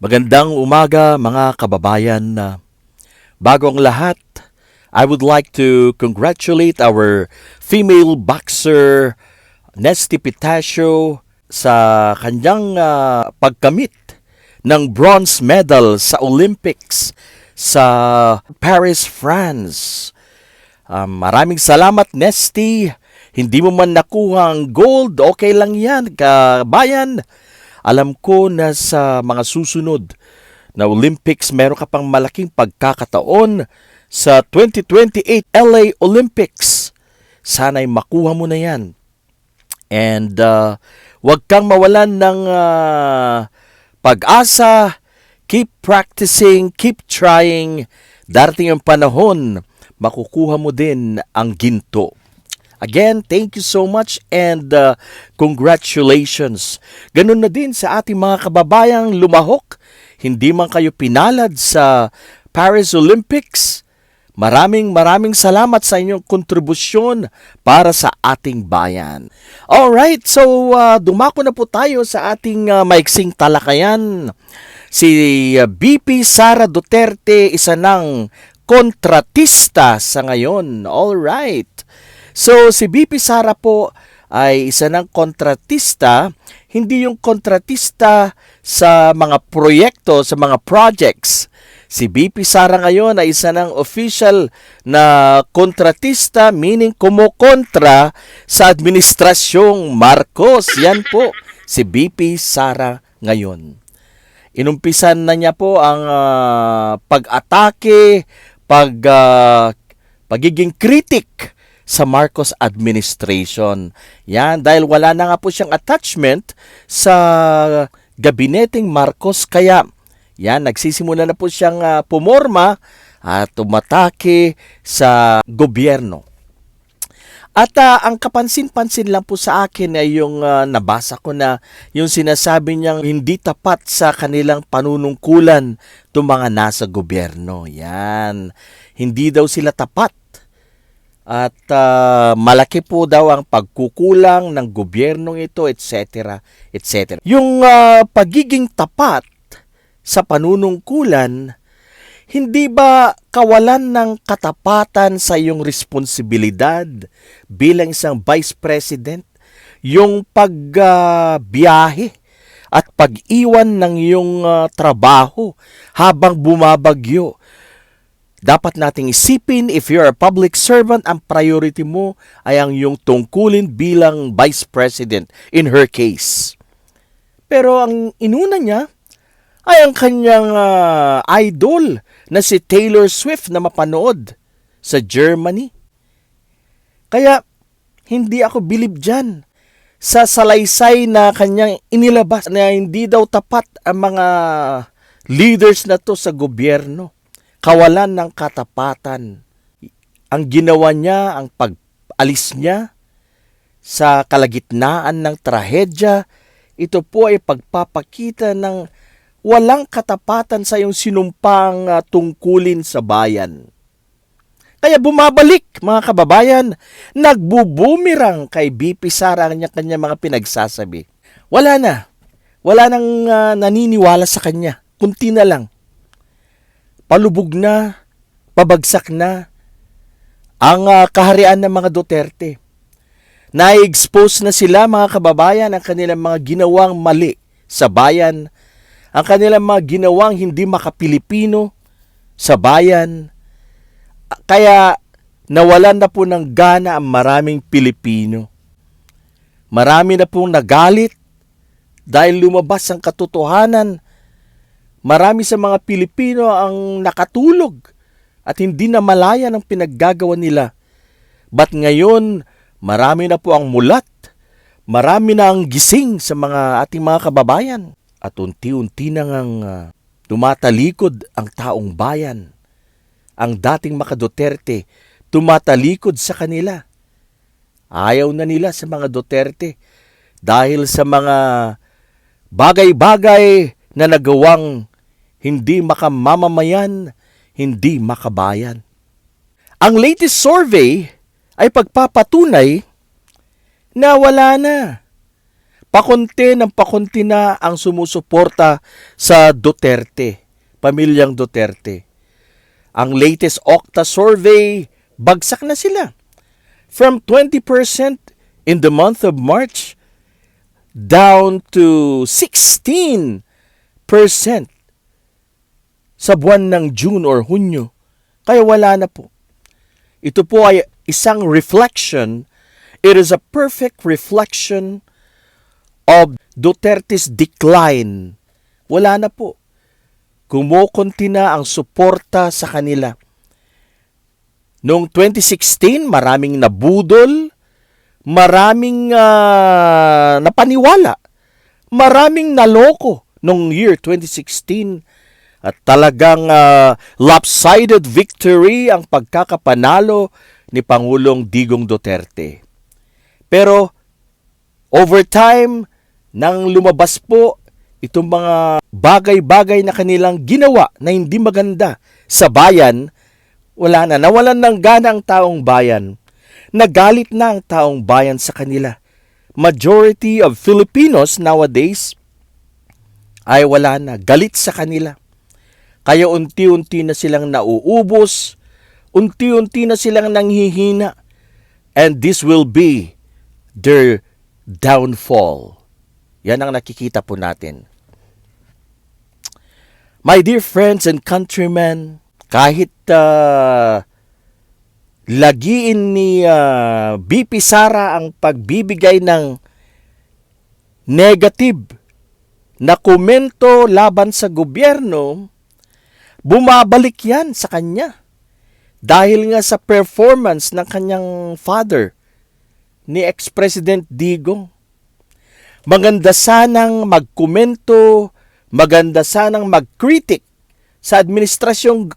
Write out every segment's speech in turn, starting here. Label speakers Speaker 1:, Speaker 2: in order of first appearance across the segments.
Speaker 1: Magandang umaga mga kababayan. Bago ang lahat, I would like to congratulate our female boxer Nesty Pitacio sa kanyang uh, pagkamit ng bronze medal sa Olympics sa Paris, France. Um, maraming salamat, Nesty. Hindi mo man nakuha ang gold, okay lang yan, kabayan. Alam ko na sa mga susunod na Olympics, meron ka pang malaking pagkakataon sa 2028 LA Olympics. Sana'y makuha mo na yan. And uh, wag kang mawalan ng uh, pag-asa. Keep practicing, keep trying. Darating ang panahon, makukuha mo din ang ginto. Again, thank you so much and uh, congratulations. Ganun na din sa ating mga kababayang lumahok. Hindi man kayo pinalad sa Paris Olympics. Maraming maraming salamat sa inyong kontribusyon para sa ating bayan. Alright, so uh, dumako na po tayo sa ating uh, maiksing talakayan. Si uh, BP Sara Duterte, isa ng kontratista sa ngayon. Alright. So si BP Sara po ay isa ng kontratista, hindi yung kontratista sa mga proyekto, sa mga projects. Si BP Sara ngayon ay isa ng official na kontratista, meaning kumukontra sa administrasyong Marcos. Yan po, si BP Sara ngayon. Inumpisan na niya po ang uh, pag-atake, pag, uh, pagiging critic sa Marcos administration. Yan, dahil wala na nga po siyang attachment sa gabineteng Marcos kaya yan, nagsisimula na po siyang uh, pumorma at tumatake sa gobyerno. At uh, ang kapansin-pansin lang po sa akin ay yung uh, nabasa ko na yung sinasabi niyang hindi tapat sa kanilang panunungkulan itong mga nasa gobyerno. Yan. Hindi daw sila tapat at uh, malaki po daw ang pagkukulang ng gobyernong ito, etc. etc. Yung uh, pagiging tapat sa panunungkulan, hindi ba kawalan ng katapatan sa iyong responsibilidad bilang isang vice president? Yung pagbiyahe uh, at pag-iwan ng iyong uh, trabaho habang bumabagyo dapat nating isipin if you're a public servant, ang priority mo ay ang iyong tungkulin bilang vice president in her case. Pero ang inuna niya ay ang kanyang uh, idol na si Taylor Swift na mapanood sa Germany. Kaya hindi ako bilib dyan sa salaysay na kanyang inilabas na hindi daw tapat ang mga leaders na to sa gobyerno kawalan ng katapatan. Ang ginawa niya, ang pag-alis niya sa kalagitnaan ng trahedya, ito po ay pagpapakita ng walang katapatan sa iyong sinumpang uh, tungkulin sa bayan. Kaya bumabalik, mga kababayan, nagbubumirang kay BP Sara ang kanya mga pinagsasabi. Wala na. Wala nang uh, naniniwala sa kanya. Kunti na lang palubog na, pabagsak na ang uh, kaharian ng mga Duterte. Na-expose na sila mga kababayan ang kanilang mga ginawang mali sa bayan, ang kanilang mga ginawang hindi makapilipino sa bayan. Kaya nawalan na po ng gana ang maraming Pilipino. Marami na pong nagalit dahil lumabas ang katotohanan Marami sa mga Pilipino ang nakatulog at hindi na malaya ng pinaggagawa nila. But ngayon, marami na po ang mulat, marami na ang gising sa mga ating mga kababayan. At unti-unti na ngang uh, tumatalikod ang taong bayan. Ang dating makaduterte, tumatalikod sa kanila. Ayaw na nila sa mga Duterte dahil sa mga bagay-bagay na nagawang hindi makamamamayan, hindi makabayan. Ang latest survey ay pagpapatunay na wala na. pakunti ng pakunti na ang sumusuporta sa Duterte, pamilyang Duterte. Ang latest Okta survey, bagsak na sila. From 20% in the month of March down to 16% sa buwan ng June or Hunyo. Kaya wala na po. Ito po ay isang reflection. It is a perfect reflection of Duterte's decline. Wala na po. Kumukunti na ang suporta sa kanila. Noong 2016, maraming nabudol, maraming ah, napaniwala, maraming naloko noong year 2016 at talagang ah, lopsided victory ang pagkakapanalo ni Pangulong Digong Duterte. Pero over time, nang lumabas po itong mga bagay-bagay na kanilang ginawa na hindi maganda sa bayan, wala na. Nawalan ng gana ang taong bayan. Nagalit na ang taong bayan sa kanila. Majority of Filipinos nowadays ay wala na. Galit sa kanila. Kaya unti-unti na silang nauubos, unti-unti na silang nanghihina, and this will be their downfall. Yan ang nakikita po natin. My dear friends and countrymen, kahit uh, lagiin ni uh, BP Sara ang pagbibigay ng negative na komento laban sa gobyerno, bumabalik yan sa kanya. Dahil nga sa performance ng kanyang father, ni ex-president Digong. Maganda sanang magkomento, maganda sanang mag-critic sa administrasyong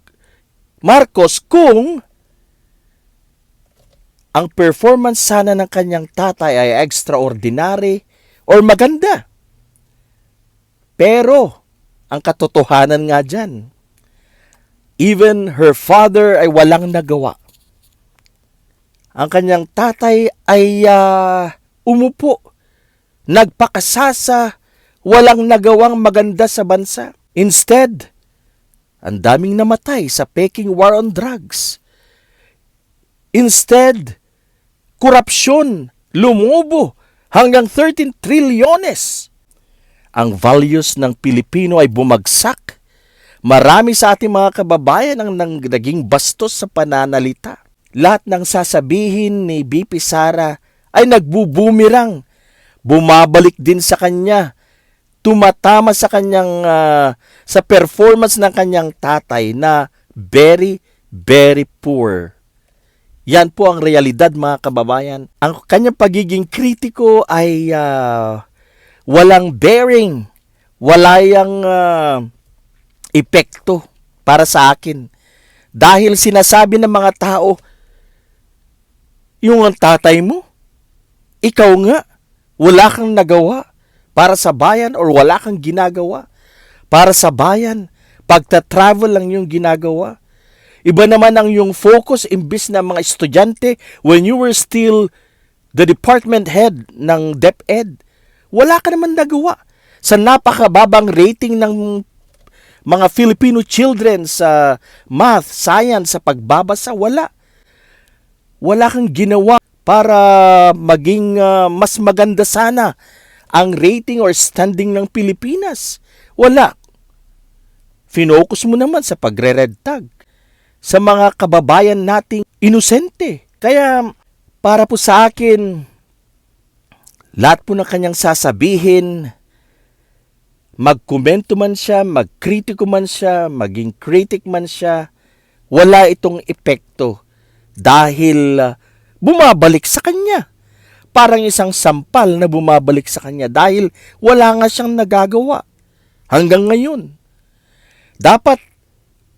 Speaker 1: Marcos kung ang performance sana ng kanyang tatay ay extraordinary or maganda. Pero, ang katotohanan nga dyan, even her father ay walang nagawa. Ang kanyang tatay ay ah, umupo, nagpakasasa, walang nagawang maganda sa bansa. Instead, ang daming namatay sa peking war on drugs. Instead, korupsyon, lumubo hanggang 13 trilyones. Ang values ng Pilipino ay bumagsak. Marami sa ating mga kababayan ang nang, naging bastos sa pananalita. Lahat ng sasabihin ni BP Sara ay nagbubumirang. Bumabalik din sa kanya. Tumatama sa kanyang ah, sa performance ng kanyang tatay na very very poor. Yan po ang realidad mga kababayan. Ang kanyang pagiging kritiko ay ah, walang bearing, wala yang ah, epekto para sa akin. Dahil sinasabi ng mga tao, yung ang tatay mo, ikaw nga, wala kang nagawa para sa bayan or wala kang ginagawa para sa bayan. Pagta-travel lang yung ginagawa. Iba naman ang yung focus imbis na mga estudyante when you were still the department head ng DepEd. Wala ka naman nagawa sa napakababang rating ng mga Filipino children sa math, science, sa pagbabasa. Wala. Wala kang ginawa para maging ah, mas maganda sana ang rating or standing ng Pilipinas. Wala. Finokus mo naman sa pagre-red tag sa mga kababayan nating inosente. Kaya para po sa akin, lahat po ng kanyang sasabihin, magkomento man siya, magkritiko man siya, maging critic man siya, wala itong epekto dahil uh, bumabalik sa kanya. Parang isang sampal na bumabalik sa kanya dahil wala nga siyang nagagawa hanggang ngayon. Dapat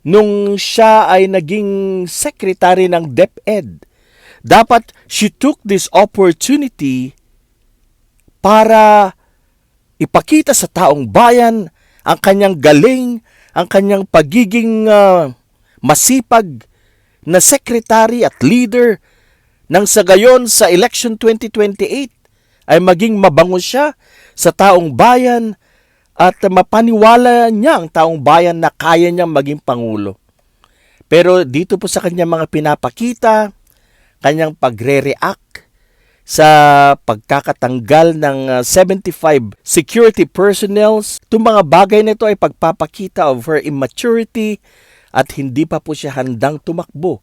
Speaker 1: nung siya ay naging secretary ng DepEd, dapat she took this opportunity para ipakita sa taong bayan ang kanyang galing, ang kanyang pagiging ah, masipag na secretary at leader nang sa gayon sa election 2028 ay maging mabango siya sa taong bayan at mapaniwala niya ang taong bayan na kaya niyang maging pangulo. Pero dito po sa kanyang mga pinapakita, kanyang pagre-react sa pagkakatanggal ng uh, 75 security personnels, itong mga bagay na ito ay pagpapakita of her immaturity at hindi pa po siya handang tumakbo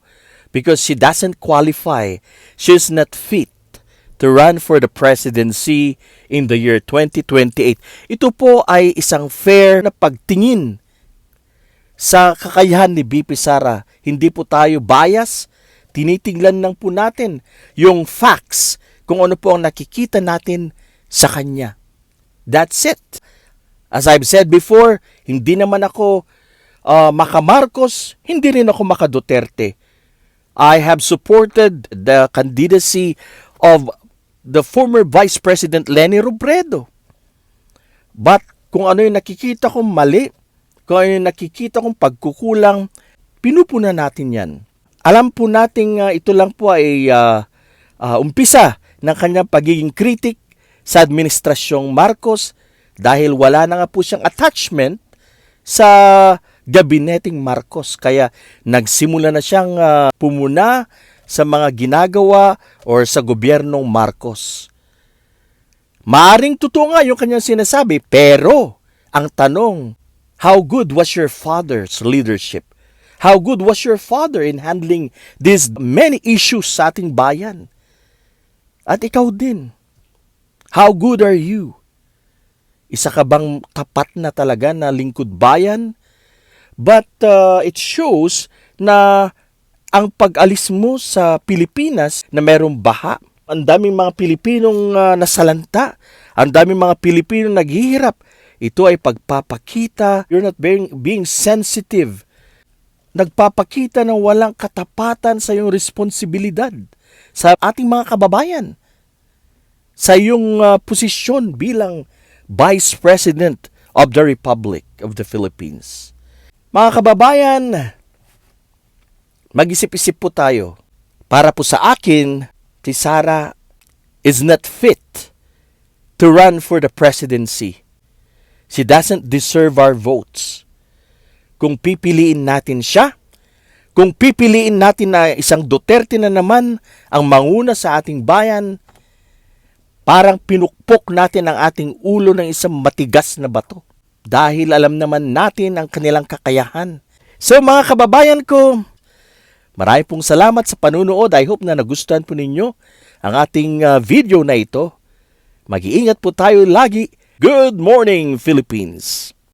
Speaker 1: because she doesn't qualify. She's not fit to run for the presidency in the year 2028. Ito po ay isang fair na pagtingin sa kakayahan ni BP Sara. Hindi po tayo bias. Tinitingnan lang po natin yung facts kung ano po ang nakikita natin sa kanya. That's it. As I've said before, hindi naman ako uh, maka Marcos, hindi rin ako maka Duterte. I have supported the candidacy of the former Vice President Lenny Robredo. But kung ano yung nakikita kong mali, kung ano yung nakikita kong pagkukulang, pinupuna natin yan. Alam po nating uh, ito lang po ay uh, uh, umpisa ng kanyang pagiging kritik sa administrasyong Marcos dahil wala na nga po siyang attachment sa gabineting Marcos. Kaya nagsimula na siyang uh, pumuna sa mga ginagawa or sa gobyernong Marcos. Maaring totoo nga yung kanyang sinasabi, pero ang tanong, how good was your father's leadership? How good was your father in handling these many issues sa ating bayan? At ikaw din, how good are you? Isa ka bang tapat na talaga na lingkod bayan? But uh, it shows na ang pag-alis mo sa Pilipinas na merong baha, ang daming mga Pilipinong uh, nasalanta, ang daming mga Pilipinong naghihirap. Ito ay pagpapakita, you're not being, being sensitive. Nagpapakita ng walang katapatan sa iyong responsibilidad sa ating mga kababayan. Sa iyong uh, posisyon bilang Vice President of the Republic of the Philippines. Mga kababayan, mag-isip-isip po tayo. Para po sa akin, si Sara is not fit to run for the presidency. She doesn't deserve our votes. Kung pipiliin natin siya, kung pipiliin natin na isang Duterte na naman ang manguna sa ating bayan, parang pinukpok natin ang ating ulo ng isang matigas na bato. Dahil alam naman natin ang kanilang kakayahan. So mga kababayan ko, Marami pong salamat sa panunood. I hope na nagustuhan po ninyo ang ating uh, video na ito. Mag-iingat po tayo lagi. Good morning, Philippines!